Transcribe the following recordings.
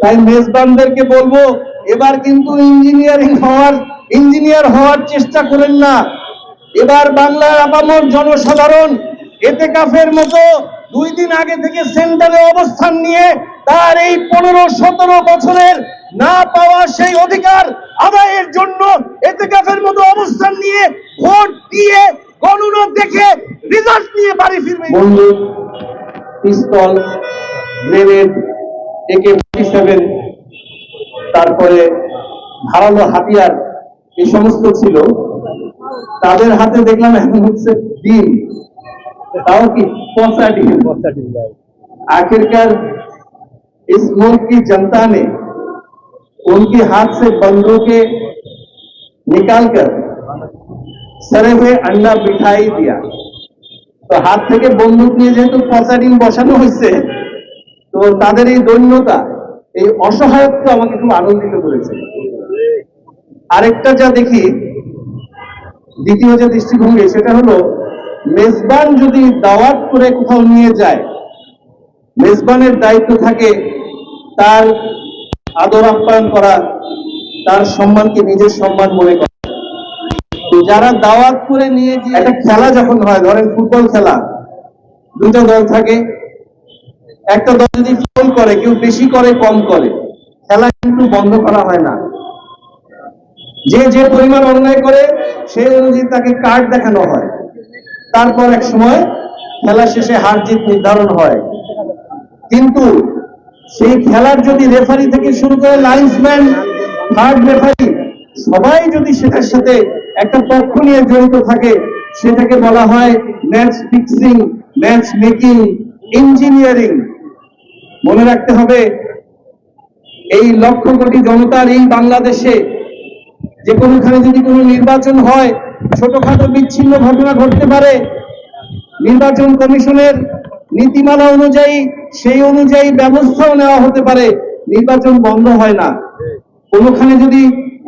তাই মেজবানদেরকে বলব, এবার কিন্তু ইঞ্জিনিয়ারিং হওয়ার ইঞ্জিনিয়ার হওয়ার চেষ্টা করেন না। এবার বাংলার আপামর জনসাধারণ এতে কাফের মতো দুই দিন আগে থেকে সেন্টারে অবস্থান নিয়ে তার এই পনেরো, সতেরো বছরের না পাওয়া সেই অধিকার আদায়ের জন্য এতে কাফের মতো অবস্থান নিয়ে ভোট দিয়ে গণনা দেখে রেজাল্ট নিয়ে বাড়ি ফিরবে। Pistol, grenade একে সেভেন তারপরে ধারালো হাতিয়ার এই সমস্ত ছিল তাদের হাতে দেখলাম এখন হচ্ছে ডিম তাও কি পচা ডিম आखिरकार इस मुल्क की जनता ने उनके हाथ से बंदूकें निकालकर सरे हुए अंडा बिठाई दिया তো হাত থেকে বন্দুক নিয়ে যেহেতু পচা ডিম বসানো হয়েছে তো তাদের এই দৈন্যতা, এই অসহায়ত্ব আমাকে খুব আনন্দিত করেছে। আরেকটা যা দেখি, দ্বিতীয় যে দৃষ্টিভঙ্গি, সেটা হলো, মেজবান যদি দাওয়াত করে কোথাও নিয়ে যায়, মেজবানের দায়িত্ব থাকে তার আদর আপ্যায়ন করা, তার সম্মানকে নিজের সম্মান মনে করা। যারা দাওয়াত করে নিয়ে গিয়ে একটা খেলা যখন হয়, ধরেন ফুটবল খেলা দুটো দল থাকে একটা দল যদি ফোন করে, কেউ বেশি করে, কম করে, খেলা কিন্তু বন্ধ করা হয় না। যে যে পরিমাণ অন্যায় করে, সেই অনুযায়ী তাকে কার্ড দেখানো হয়। তারপর এক সময় খেলা শেষে হার জিত নির্ধারণ হয়। কিন্তু সেই খেলার যদি রেফারি থেকে শুরু করে লাইন্সম্যান থার্ড রেফারি সবাই যদি সেটার সাথে একটা পক্ষ নিয়ে জড়িত থাকে, সেটাকে বলা হয় match fixing match making engineering. মনে রাখতে হবে, এই লক্ষ কোটি জনতার এই বাংলাদেশে যে কোনোখানে যদি কোনো নির্বাচন হয়, ছোটখাটো বিচ্ছিন্ন ঘটনা ঘটতে পারে। নির্বাচন কমিশনের নীতিমালা অনুযায়ী, সেই অনুযায়ী ব্যবস্থাও নেওয়া হতে পারে। নির্বাচন বন্ধ হয় না। কোনোখানে যদি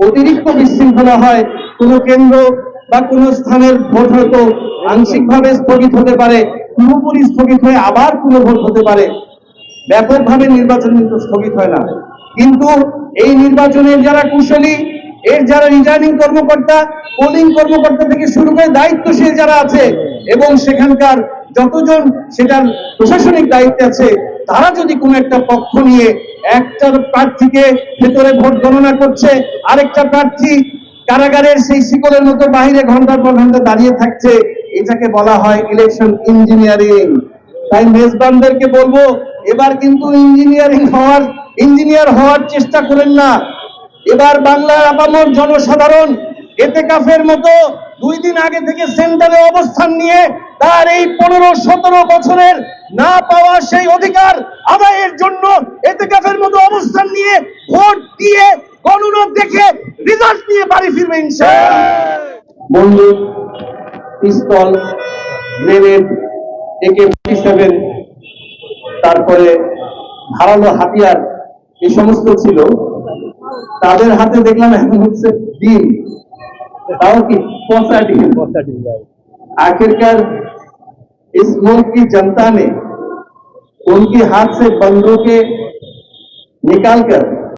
অতিরিক্ত বিশৃঙ্খলা হয়, কোনো কেন্দ্র বা কোনো স্থানের ভোট হয়তো আংশিকভাবে স্থগিত হতে পারে, পুরোপুরি স্থগিত হয়ে আবার পুরো ভোট হতে পারে। ব্যাপকভাবে নির্বাচন কিন্তু স্থগিত হয় না। কিন্তু এই নির্বাচনের যারা কুশলী, এর যারা রিটার্নিং কর্মকর্তা, পোলিং কর্মকর্তা থেকে শুরু করে দায়িত্বশীল যারা আছে, এবং সেখানকার যতজন সেটার প্রশাসনিক দায়িত্বে আছে, তারা যদি কোনো একটা পক্ষ নিয়ে একটা প্রার্থীকে ভেতরে ভোট গণনা করছে, আরেকটা প্রার্থী কারাগারের সেই শিকলের মতো বাইরে ঘণ্টার পর ঘণ্টা দাঁড়িয়ে থাকছে, এটাকে বলা হয় ইলেকশন ইঞ্জিনিয়ারিং তাই মেজবানদেরকে বলব, এবার কিন্তু ইঞ্জিনিয়ারিং হওয়ার ইঞ্জিনিয়ার হওয়ার চেষ্টা করেন না। এবার বাংলার আপামর জনসাধারণ এতে কাফের মতো দুই দিন আগে থেকে সেন্টারে অবস্থান নিয়ে তার এই পনেরো সতেরো বছরের না পাওয়া সেই অধিকার আদায়ের জন্য এতে কাফের মতো অবস্থান নিয়ে ভোট দিয়ে গণনা দেখে রেজাল্ট নিয়ে বাড়ি ফিরবে ইনশাআল্লাহ বন্দুক পিস্তল গ্রেনেড একে সেভেন তারপরে ধারালো হাতিয়ার এই সমস্ত ছিল তাদের হাতে দেখলাম এখন হচ্ছে ডিম তাও কি পচা ডিম आखिरकार इस मुल्क की जनता ने उनके हाथ से बंदूकें निकालकर